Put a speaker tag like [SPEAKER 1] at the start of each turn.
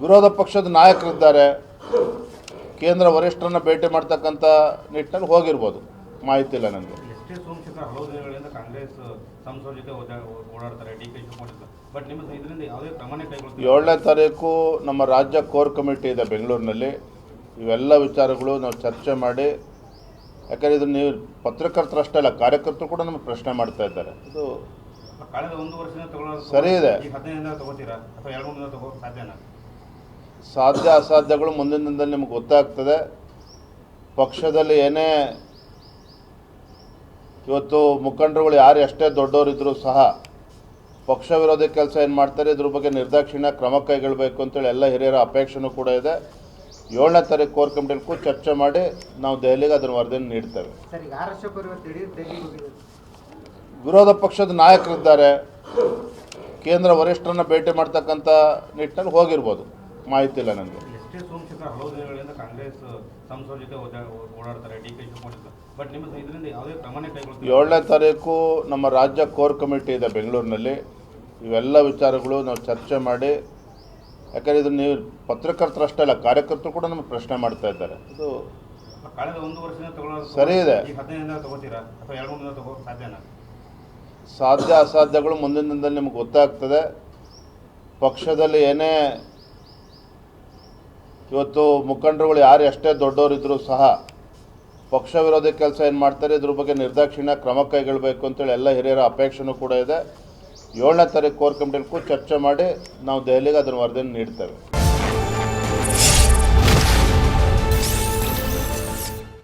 [SPEAKER 1] ವಿರೋಧ ಪಕ್ಷದ ನಾಯಕರಿದ್ದಾರೆ. ಕೇಂದ್ರ ವರಿಷ್ಠರನ್ನ ಭೇಟಿ ಮಾಡ್ತಕ್ಕಂಥ ನಿಟ್ಟಿನಲ್ಲಿ ಹೋಗಿರ್ಬೋದು. ಮಾಹಿತಿ ಇಲ್ಲ ನನಗೆ. ಏಳನೇ ತಾರೀಕು ನಮ್ಮ ರಾಜ್ಯ ಕೋರ್ ಕಮಿಟಿ ಇದೆ ಬೆಂಗಳೂರಿನಲ್ಲಿ. ಇವೆಲ್ಲ ವಿಚಾರಗಳು ನಾವು ಚರ್ಚೆ ಮಾಡಿ ಯಾಕಂದರೆ ಇದನ್ನು ನೀವು ಪತ್ರಕರ್ತರಷ್ಟೇ ಅಲ್ಲ ಕಾರ್ಯಕರ್ತರು ಕೂಡ ನಮಗೆ ಪ್ರಶ್ನೆ ಮಾಡ್ತಾ ಇದ್ದಾರೆ. ಇದು
[SPEAKER 2] ಕಳೆದ ಒಂದು ವರ್ಷದಿಂದ ತಗೊಳ್ಳೋದು
[SPEAKER 1] ಸರಿ ಇದೆ.
[SPEAKER 2] ಈಗ ಹದಿನೈದು ದಿನ ತಗೋತೀರಾ? ಅಥವಾ ಎರಡು ಮೂರು ದಿನ ತಗೋ ಸಾಧ್ಯನಾ?
[SPEAKER 1] ಸಾಧ್ಯ ಅಸಾಧ್ಯಗಳು ಮುಂದಿನ ದಿನದಲ್ಲಿ ನಿಮ್ಗೆ ಗೊತ್ತಾಗ್ತದೆ. ಪಕ್ಷದಲ್ಲಿ ಏನೇ ಇವತ್ತು ಮುಖಂಡರುಗಳು ಯಾರು ಎಷ್ಟೇ ದೊಡ್ಡವರಿದ್ದರೂ ಸಹ ಪಕ್ಷ ವಿರೋಧಿ ಕೆಲಸ ಏನು ಮಾಡ್ತಾರೆ ಇದ್ರ ಬಗ್ಗೆ ನಿರ್ದಾಕ್ಷಿಣ್ಯ ಕ್ರಮ ಕೈಗೊಳ್ಳಬೇಕು ಅಂತೇಳಿ ಎಲ್ಲ ಹಿರಿಯರ ಅಪೇಕ್ಷೆನೂ ಕೂಡ ಇದೆ. ಏಳನೇ ತಾರೀಕು ಕೋರ್ ಕಮಿಟಿಯಲ್ಲಿ ಕೂಡ ಚರ್ಚೆ ಮಾಡಿ ನಾವು ದೆಹಲಿಗೆ ಅದನ್ನು ವರದಿಯನ್ನು ನೀಡ್ತೇವೆ. ವಿರೋಧ ಪಕ್ಷದ ನಾಯಕರಿದ್ದಾರೆ. ಕೇಂದ್ರ ವರಿಷ್ಠರನ್ನ ಭೇಟಿ ಮಾಡ್ತಕ್ಕಂಥ ನಿಟ್ಟಿನಲ್ಲಿ ಹೋಗಿರ್ಬೋದು. ಮಾಹಿತಿ ಇಲ್ಲ ನನಗೆ. ಏಳನೇ ತಾರೀಕು ನಮ್ಮ ರಾಜ್ಯ ಕೋರ್ ಕಮಿಟಿ ಇದೆ ಬೆಂಗಳೂರಿನಲ್ಲಿ. ಇವೆಲ್ಲ ವಿಚಾರಗಳು ನಾವು ಚರ್ಚೆ ಮಾಡಿ ಯಾಕಂದರೆ ಇದು ನೀವು ಪತ್ರಕರ್ತರಷ್ಟೇ ಅಲ್ಲ ಕಾರ್ಯಕರ್ತರು ಕೂಡ ನಮಗೆ ಪ್ರಶ್ನೆ ಮಾಡ್ತಾ ಇದ್ದಾರೆ. ಇದು ಸರಿ ಇದೆ. ಸಾಧ್ಯ ಅಸಾಧ್ಯಗಳು ಮುಂದಿನ ದಿನದಲ್ಲಿ ನಿಮ್ಗೆ ಗೊತ್ತಾಗ್ತದೆ. ಪಕ್ಷದಲ್ಲಿ ಏನೇ ಇವತ್ತು ಮುಖಂಡರುಗಳು ಯಾರು ಎಷ್ಟೇ ದೊಡ್ಡವರಿದ್ದರೂ ಸಹ ಪಕ್ಷ ವಿರೋಧಿ ಕೆಲಸ ಏನು ಮಾಡ್ತಾರೆ, ಇದ್ರ ಬಗ್ಗೆ ನಿರ್ದಾಕ್ಷಿಣ್ಯ ಕ್ರಮ ಕೈಗೊಳ್ಳಬೇಕು ಅಂತೇಳಿ ಎಲ್ಲ ಹಿರಿಯರ ಅಪೇಕ್ಷೆನೂ ಕೂಡ ಇದೆ. ಏಳನೇ ತಾರೀಕು ಕೋರ್ ಕಮಿಟಿಯಲ್ಲಿ ಚರ್ಚೆ ಮಾಡಿ ನಾವು ದೆಹಲಿಗೆ ಅದನ್ನು ವರದಿಯನ್ನು ನೀಡ್ತೇವೆ.